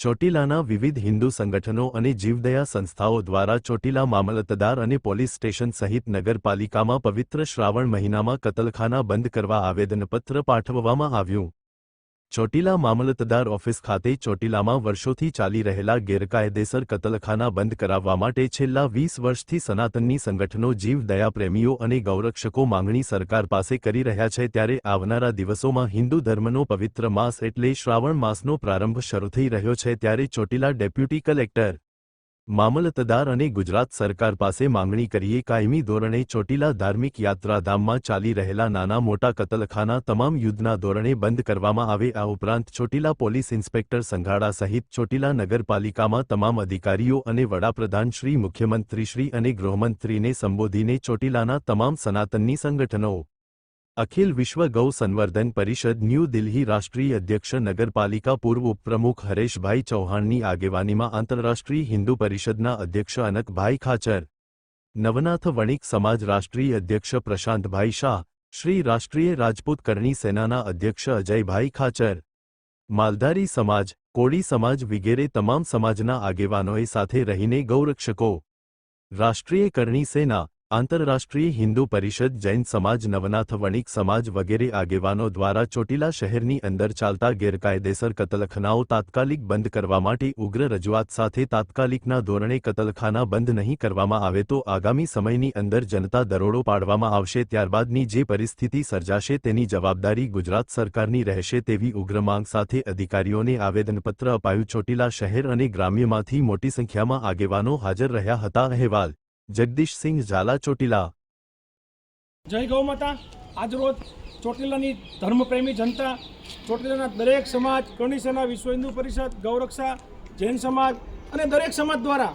ચોટીલાના વિવિધ હિન્દુ સંગઠનો અને જીવદયા સંસ્થાઓ દ્વારા ચોટીલા મામલતદાર અને પોલીસ સ્ટેશન સહિત નગરપાલિકામાં પવિત્ર શ્રાવણ મહિનામાં કતલખાના બંધ કરવા આવેદનપત્ર પાઠવવામાં આવ્યું. ચોટીલા મામલતદાર ઓફિસ ખાતે ચોટીલામાં વર્ષોથી ચાલી રહેલા ગેરકાયદેસર કતલખાના બંધ કરાવવા માટે છેલ્લા વીસ વર્ષથી સનાતનની સંગઠનો જીવ દયાપ્રેમીઓ અને ગૌરક્ષકો માંગણી સરકાર પાસે કરી રહ્યા છે ત્યારે આવનારા દિવસોમાં હિન્દુ ધર્મનો પવિત્ર માસ એટલે શ્રાવણ માસનો પ્રારંભ શરૂ થઈ રહ્યો છે ત્યારે ચોટીલા ડેપ્યુટી કલેક્ટર મામલતદાર અને ગુજરાત સરકાર પાસે માંગણી કરીએ કાયમી ધોરણે ચોટીલા ધાર્મિક યાત્રાધામમાં ચાલી રહેલા નાના મોટા કતલખાના તમામ યુદ્ધના ધોરણે બંધ કરવામાં આવે આ ઉપરાંત ચોટીલા પોલીસ ઇન્સ્પેક્ટર સંઘાડા સહિત ચોટીલા નગરપાલિકામાં તમામ અધિકારીઓ અને વડાપ્રધાન શ્રી મુખ્યમંત્રીશ્રી અને ગૃહમંત્રીને સંબોધીને ચોટીલાના તમામ સનાતનની સંગઠનો અખિલ વિશ્વ ગૌ સંવર્ધન પરિષદ ન્યૂ દિલ્હી રાષ્ટ્રીય અધ્યક્ષ નગરપાલિકા પૂર્વ ઉપપ્રમુખ હરેશભાઈ ચૌહાણની આગેવાનીમાં આંતરરાષ્ટ્રીય હિન્દુ પરિષદના અધ્યક્ષ અનકભાઈ ખાચર, નવનાથ વણિક સમાજ રાષ્ટ્રીય અધ્યક્ષ પ્રશાંતભાઈ શાહ, શ્રી રાષ્ટ્રીય રાજપૂત કરણી સેનાના અધ્યક્ષ અજયભાઈ ખાચર, માલધારી સમાજ, કોળી સમાજ વિગેરે તમામ સમાજના આગેવાનોએ સાથે રહીને ગૌરક્ષકો, રાષ્ટ્રીય કરણી સેના આંતરરાષ્ટ્રીય હિન્દુ પરિષદ જૈન સમાજ નવનાથ વણિક સમાજ વગેરે આગેવાનો દ્વારા ચોટીલા શહેરની અંદર ચાલતા ગેરકાયદેસર કતલખાનાઓ તાત્કાલિક બંધ કરવા માટે ઉગ્ર રજૂઆત સાથે તાત્કાલિકના ધોરણે કતલખાના બંધ નહીં કરવામાં આવે તો આગામી સમયની અંદર જનતા દરોડો પાડવામાં આવશે. ત્યારબાદની જે પરિસ્થિતિ સર્જાશે તેની જવાબદારી ગુજરાત સરકારની રહેશે તેવી ઉગ્ર માંગ સાથે અધિકારીઓને આવેદનપત્ર અપાયું. ચોટીલા શહેર અને ગ્રામ્યમાંથી મોટી સંખ્યામાં આગેવાનો હાજર રહ્યા હતા. અહેવાલ જગદીશસિંહ ઝાલા ચોટીલા. જય ગૌ માતા. આજરોજ ચોટીલાની ધર્મપ્રેમી જનતા, ચોટીલાના દરેક સમાજ કરણી સેના, વિશ્વ હિન્દુ પરિષદ, ગૌરક્ષા, જૈન સમાજ અને દરેક સમાજ દ્વારા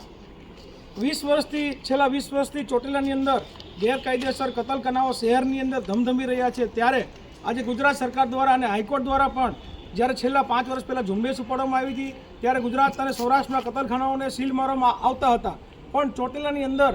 વીસ વર્ષથી, છેલ્લા વીસ વર્ષથી ચોટીલાની અંદર ગેરકાયદેસર કતલખાનાઓ શહેરની અંદર ધમધમી રહ્યા છે. ત્યારે આજે ગુજરાત સરકાર દ્વારા અને હાઈકોર્ટ દ્વારા પણ જ્યારે છેલ્લા પાંચ વર્ષ પહેલાં ઝુંબેશ ઉપાડવામાં આવી હતી, ત્યારે ગુજરાત અને સૌરાષ્ટ્રના કતલખાનાઓને સીલ મારવામાં આવતા હતા. પણ ચોટીલાની અંદર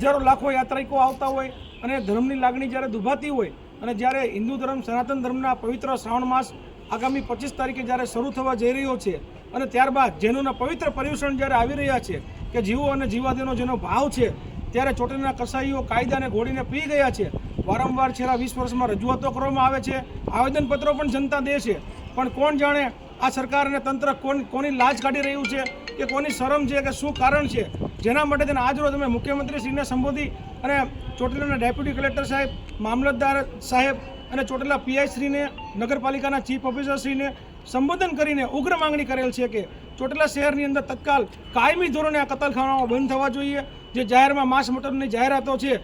હજારો લાખો યાત્રિકો આવતા હોય અને ધર્મની લાગણી જ્યારે દુભાતી હોય અને જ્યારે હિન્દુ ધર્મ, સનાતન ધર્મના પવિત્ર શ્રાવણ માસ આગામી પચીસ તારીખે જ્યારે શરૂ થવા જઈ રહ્યો છે અને ત્યારબાદ જૈનોના પવિત્ર પર્યુષણ જ્યારે આવી રહ્યા છે કે જીવો અને જીવાદીનો જેનો ભાવ છે, ત્યારે ચોટીલાના કસાઈઓ કાયદાને ઘોડીને પી ગયા છે. વારંવાર છેલ્લા વીસ વર્ષમાં રજૂઆતો કરવામાં આવે છે. આવેદનપત્રો પણ જનતા દે છે. પણ કોણ જાણે આ સરકાર અને તંત્ર કોણ કોની લાજ કાઢી રહ્યું છે કે કોની શરમ છે કે શું કારણ છે? જેના માટે તેને આજરોજ અમે મુખ્યમંત્રીશ્રીને સંબોધી અને ચોટીલાના ડેપ્યુટી કલેક્ટર સાહેબ, મામલતદાર સાહેબ અને ચોટીલા પીઆઈશ્રીને નગરપાલિકાના ચીફ ઓફિસરશ્રીને સંબોધન કરીને ઉગ્ર માંગણી કરેલ છે કે ચોટીલા શહેરની અંદર તત્કાલ કાયમી ધોરણે આ કતલખાનાઓ બંધ થવા જોઈએ, જે જાહેરમાં માંસ મટનની જાહેરાતો છે